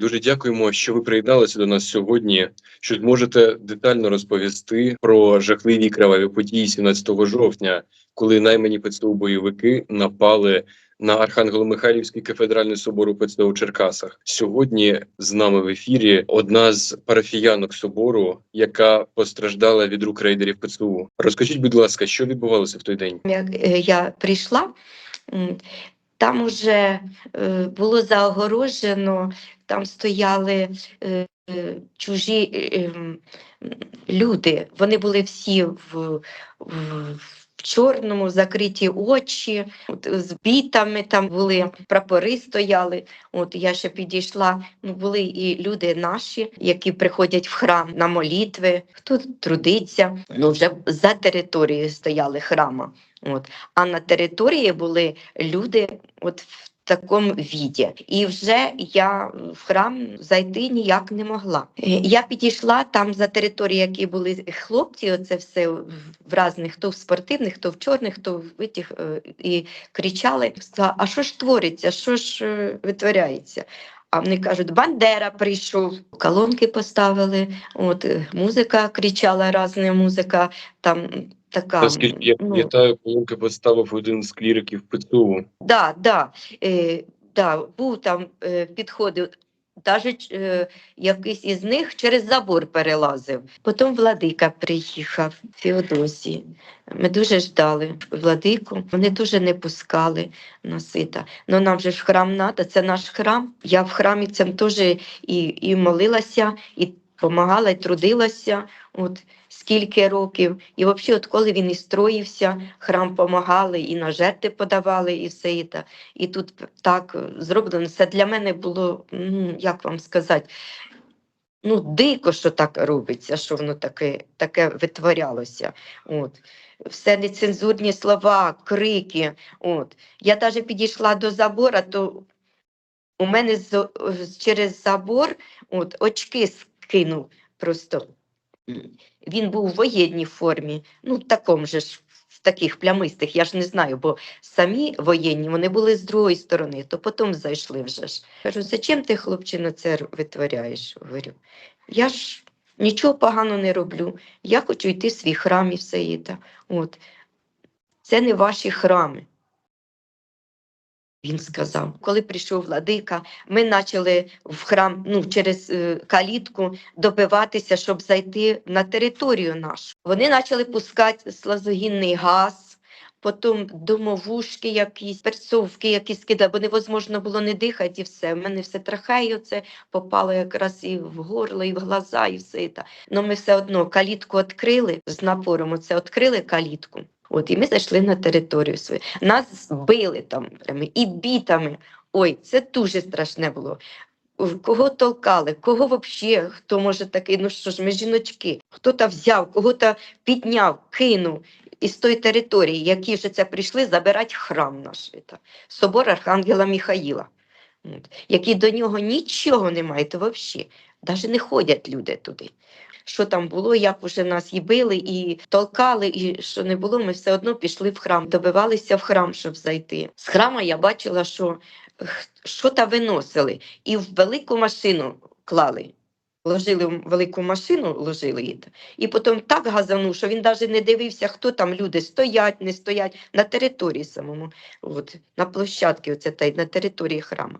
Дуже дякуємо, що ви приєдналися до нас сьогодні. Що зможете детально розповісти про жахливі криваві події 17 жовтня, коли наймані ПЦУ бойовики напали на Архангело-Михайлівський кафедральний собор у ПЦУ у Черкасах. Сьогодні з нами в ефірі одна з парафіянок собору, яка постраждала від рук рейдерів ПЦУ. Розкажіть, будь ласка, що відбувалося в той день? Як е, я прийшла, там уже е, було загорожено, там стояли е, е, чужі е, люди. Вони були всі в, в, в чорному, закриті очі, от, з бітами там були, прапори стояли. От я ще підійшла. Ну, були і люди наші, які приходять в храм на молитви, хто трудиться. Ну, вже за територією стояли храма. От. А на території були люди от в такому віді. І вже я в храм зайти ніяк не могла. Е, Я підійшла там за територією, які були хлопці, оце все в різних, хто в спортивних, хто в чорних, хто в тих, і кричали: а що ж твориться, що ж е, витворяється? А вони кажуть, Бандера прийшов, колонки поставили, от е, музика кричала, різна музика, там така. Наскільки я ну, пам'ятаю, колонки поставив один з кліриків ПЦУ. Да, да, е, да, був там е, підходив. Навіть е, якийсь із них через забор перелазив. Потім владика приїхав, Феодосій. Ми дуже ждали владику. Вони дуже не пускали носита. Ну нам же ж храм треба, це наш храм. Я в храмі цим теж і, і молилася, і допомагала, і трудилася. От скільки років. І взагалі, от коли він і строївся, храм помагали, і на жертви подавали, і все. І, та. і тут так зроблено. Це для мене було, ну, як вам сказати, ну, дико, що так робиться, що воно таке, таке витворялося. От. Все нецензурні слова, крики. От. Я навіть підійшла до забора, то у мене з- через забор от, очки скинув просто. Він був у воєнній формі, ну, в такому же ж, в таких плямистих, я ж не знаю, бо самі воєнні вони були з другої сторони, то потім зайшли вже ж. Кажу, зачем ти, хлопчина, це витворяєш? Говорю, я ж нічого поганого не роблю. Я хочу йти в свій храм і все і. От. Це не ваші храми. Він сказав, коли прийшов владика, ми почали в храм ну, через е, калітку добиватися, щоб зайти на територію нашу. Вони почали пускати слазогінний газ, потім домовушки якісь, перцовки якісь кидали, бо невозможно було не дихати і все. У мене все трахею це попало якраз і в горло, і в глаза, і все. Ну ми все одно калітку відкрили з напором, оце відкрили калітку. От, і ми зайшли на територію свою. Нас били там прямо, і бітами. Ой, це дуже страшне було. Кого толкали, кого взагалі, хто може такий, ну що ж, ми жіночки, хто-то взяв, кого-то підняв, кинув із тої території, які вже це прийшли забирати храм наш, це, собор Архангела Міхаїла, які до нього нічого не мають взагалі, навіть не ходять люди туди. Що там було, як уже нас і били, і толкали, і що не було, ми все одно пішли в храм, добивалися в храм, щоб зайти. З храма я бачила, що що та виносили, і в велику машину клали. Ложили в велику машину, ложили її. І потім так газанув, що він навіть не дивився, хто там люди стоять, не стоять на території самому, от, на площадці, оце, та на території храму.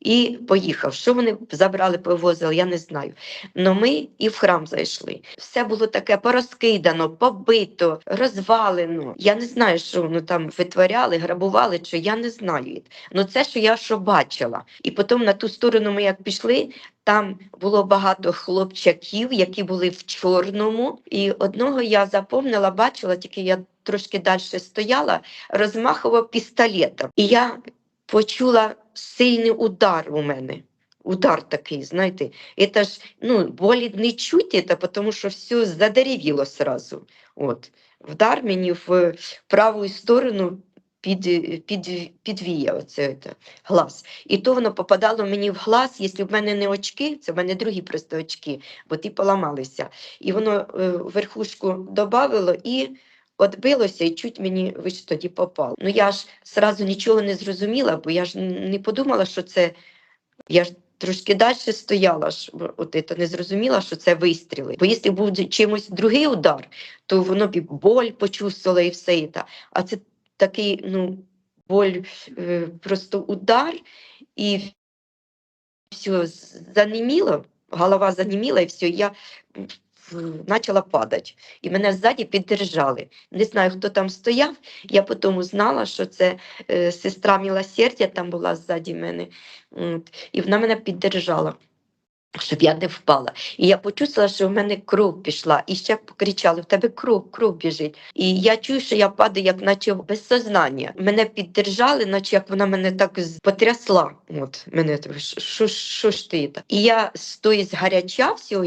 І поїхав. Що вони забрали, повозили, я не знаю. Но ми і в храм зайшли. Все було таке порозкидано, побито, розвалено. Я не знаю, що воно там витворяли, грабували, чи я не знаю. Ну це, що я що бачила. І потім на ту сторону ми як пішли, там було багато хлопчаків, які були в чорному. І одного я запомнила, бачила, тільки я трошки далі стояла, розмахував пістолетом. І я почула сильний удар у мене. Удар такий, знаєте, це ж ну, болі не чути, це, тому що все задеревіло сразу. От. Вдар мені в праву сторону під, під, підвіяв оце, це, глаз. І то воно попадало мені в глаз, якщо в мене не очки, це в мене другі просто очки, бо ті поламалися. І воно е, верхушку додавило і відбилося, і чуть мені вище тоді попало. Ну я ж сразу нічого не зрозуміла, бо я ж не подумала, що це. Я ж трошки далі стояла ж, от не зрозуміла, що це вистріли. Бо якщо був чимось другий удар, то воно б боль почувствувала і все. І та. А це такий, ну, боль, е, просто удар, і все заніміло, голова заніміла, і все, я почала падати. І мене ззаді піддержали. Не знаю, хто там стояв. Я потім знала, що це е, сестра Мілосердя там була ззаді мене. І вона мене піддержала. Щоб я не впала. І я почувствувала, що в мене кров пішла. І ще покричали: в тебе кров, кров біжить. І я чую, що я падаю, як наче без сознання. Мене піддержали, наче як вона мене так потрясла. От мене «Що- що, ж ти? та?» І я з тої згаряча всього,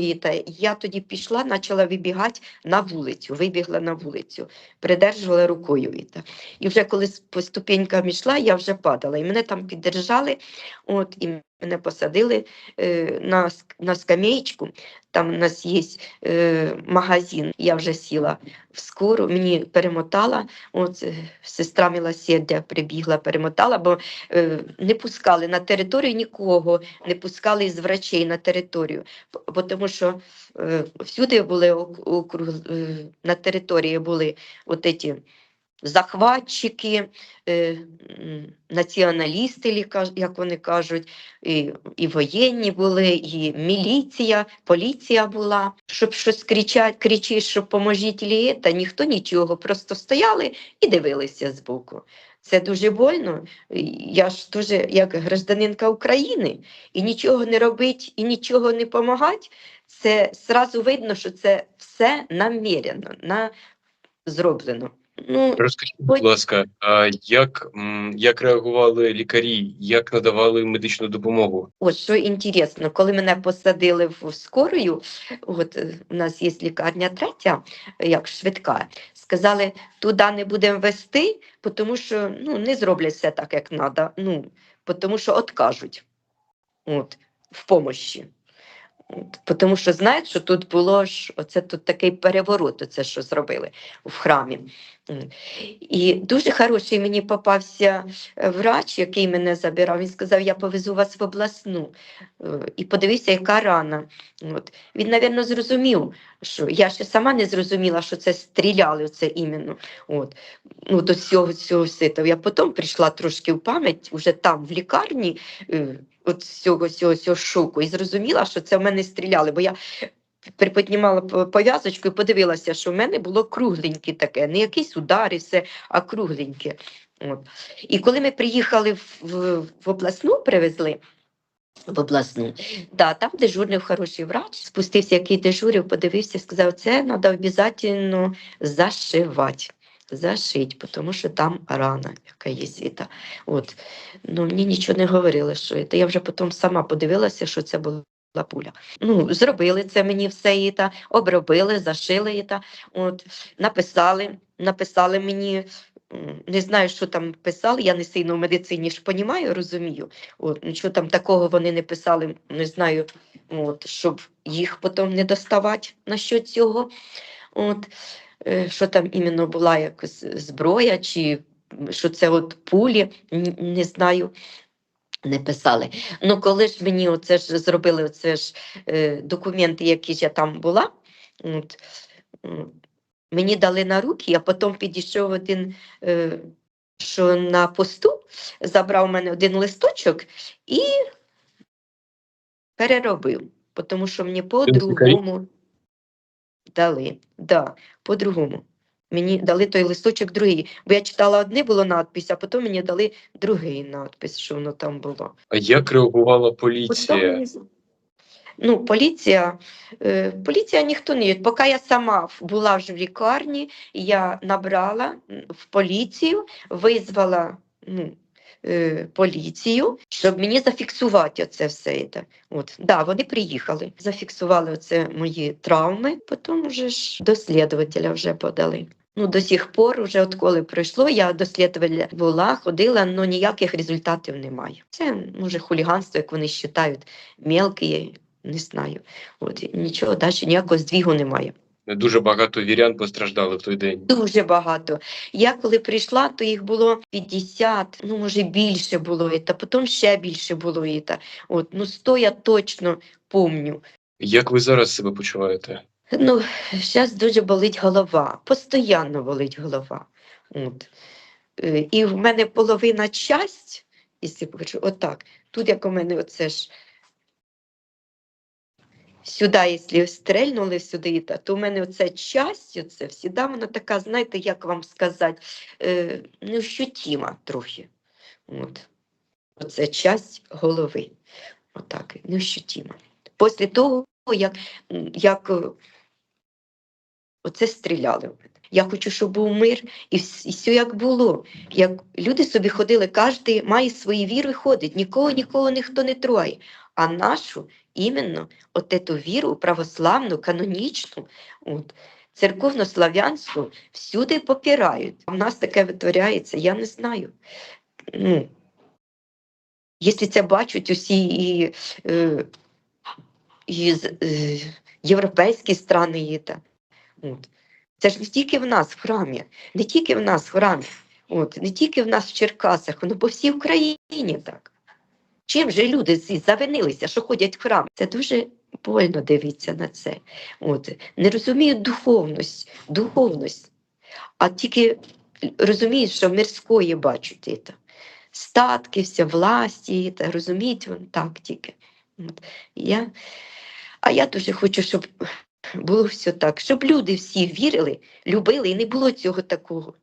я тоді пішла, почала вибігати на вулицю. Вибігла на вулицю, придержувала рукою. І, вже коли по ступенькам йшла, я вже падала. І мене там піддержали, от, і мене посадили е, на, на скамеечку. Там у нас є е, магазин. Я вже сіла в скору, мені перемотала. От е, сестра милосердя прибігла, перемотала, бо е, не пускали на територію нікого, не пускали із врачей на територію. Тому що е, всюди були ок- округ, е, на території були от ці захватчики, е, націоналісти, лі як вони кажуть, і, і воєнні були, і міліція, поліція була. Щоб щось кричать, кричиш, що поможіть лі, та ніхто нічого, просто стояли і дивилися збоку. Це дуже больно. Я ж теж як гражданинка України, і нічого не робить, і нічого не допомагати, це зразу видно, що це все намірено, на... зроблено. Ну, Розкажіть, будь ласка, а як, як реагували лікарі, як надавали медичну допомогу? От що інтересно, коли мене посадили в скорою, от е, у нас є лікарня третя, як швидка, сказали, туди не будемо вести, тому що ну, не зроблять все так, як треба, ну, тому що откажуть от, в помощі. От, тому що знають, що тут було ж оце тут такий переворот, оце що зробили в храмі. І дуже хороший мені попався е, врач, який мене забирав. Він сказав, я повезу вас в обласну. Е, І подивився, яка рана. От. Він, мабуть, зрозумів, що я ще сама не зрозуміла, що це стріляли оце іменно. От. Ну, до цього, цього ситу. Я потім прийшла трошки в пам'ять, уже там, в лікарні, е, от з цього, цього, цього шоку, і зрозуміла, що це в мене стріляли. Бо я приподнімала пов'язочку і подивилася, що в мене було кругленьке таке, не якийсь удар і все, а кругленьке. От. І коли ми приїхали в, в, в обласну, привезли. В обласну, да, там дежурний хороший врач, спустився, який дежурив, подивився, сказав, це треба обов'язково зашивати, зашити, тому що там рана, яка є світа. От. Ну, мені нічого не говорили, що це. Я вже потім сама подивилася, що це була пуля. Ну, зробили це мені все і та, обробили, зашили і та, от, написали, написали мені. Не знаю, що там писали, я не сильно в медицині ж понімаю, розумію. Нічого там такого вони не писали, не знаю, от, щоб їх потім не доставати насчет цього. От, що там іменно була якась зброя, чи що це от пулі, не знаю. Не писали. Ну, коли ж мені оце ж зробили оце ж е, документи, які ж я там була, от, мені дали на руки, а потім підійшов один, е, що на посту, забрав у мене один листочок і переробив, тому що мені по-другому дали. Да, по-другому. Мені дали той листочок другий, бо я читала одне було надпись, а потім мені дали другий надпис, що воно там було. А як реагувала поліція? Ну, поліція, е, поліція ніхто не їде. Поки я сама була вже в лікарні, я набрала в поліцію, визвала ну, е, поліцію, щоб мені зафіксувати оце все. це. От, да, вони приїхали, зафіксували оце мої травми, потім вже ж до слідувателя вже подали. Ну, до сих пор, вже от коли пройшло, я до слідувателя була, ходила, але ніяких результатів немає. Це може хуліганство, як вони вважають, мелке, не знаю. От, нічого, далі ніякого здвігу немає. Дуже багато вірян постраждали в той день. Дуже багато. Я коли прийшла, то їх було 50, ну може більше було, і та потім ще більше було. І та. От, ну 100 я точно помню. Як ви зараз себе почуваєте? Ну, зараз дуже болить голова, постійно болить голова. От. Е, І в мене половина часть, якщо я покажу, отак. Тут як у мене оце ж сюди, якщо стрельнули сюди, то в мене оця часть, оце, всіда вона така, знаєте, як вам сказати, е, неощутима трохи. От. Оце часть голови. Отак, неощутима. Після того, як, як е, оце стріляли в мене. Я хочу, щоб був мир, і, все як було. Як люди собі ходили, кожен має свої віри, ходить, нікого, нікого ніхто не трогає. А нашу іменно от эту віру православну, канонічну, от, церковнослав'янську всюди попирають. А в нас таке витворяється, я не знаю. Ну, якщо це бачать усі і, е, і з- е, європейські страни, і та, от. це ж не тільки в нас в храмі, не тільки в нас в храмі, от, не тільки в нас в Черкасах, воно по всій Україні так. Чим же люди завинилися, що ходять в храм? Це дуже больно дивитися на це. От. Не розуміють духовність, духовність, а тільки розуміють, що мирської бачать це. Статки, вся власті, та, розуміють вони так тільки. От. Я, а я дуже хочу, щоб було все так, щоб люди всі вірили, любили і не було цього такого.